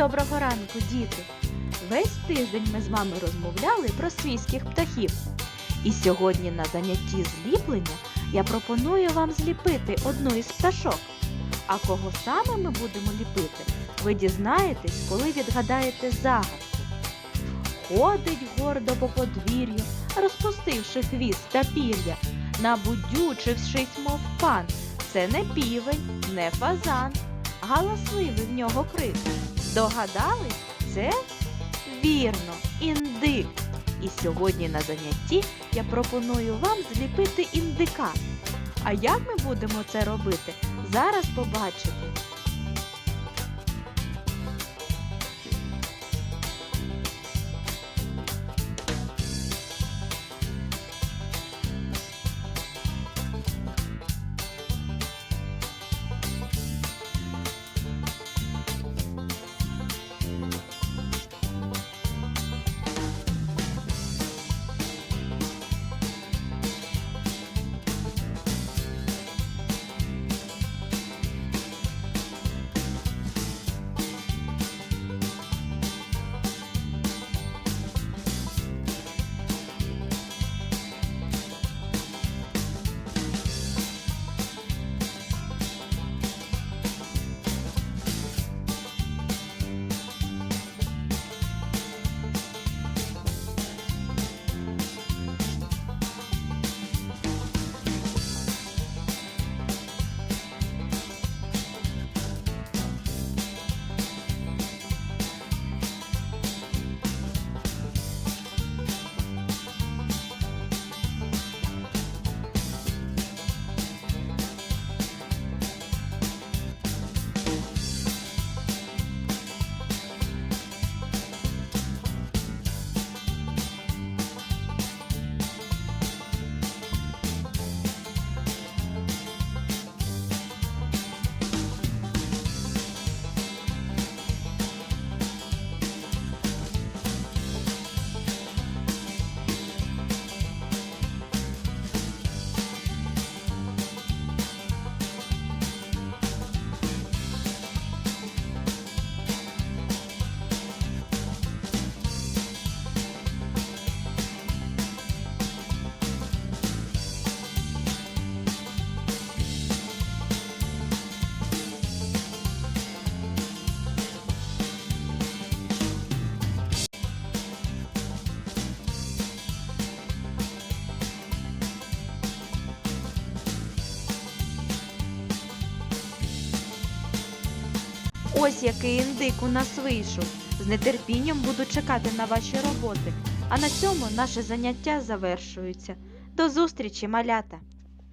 Доброго ранку, діти! Весь тиждень ми з вами розмовляли про свійських птахів. І сьогодні на занятті зліплення я пропоную вам зліпити одну із пташок. А кого саме ми будемо ліпити, ви дізнаєтесь, коли відгадаєте загадку. Ходить гордо по подвір'ю, розпустивши хвіст та пір'я, набудючившись, мов пан. Це не півень, не фазан, галасливий в нього крик. Догадались? Це вірно, індик. І сьогодні на занятті я пропоную вам зліпити індика. А як ми будемо це робити? Зараз побачите. Ось який індик у нас вийшов. З нетерпінням буду чекати на ваші роботи. А на цьому наше заняття завершується. До зустрічі, малята!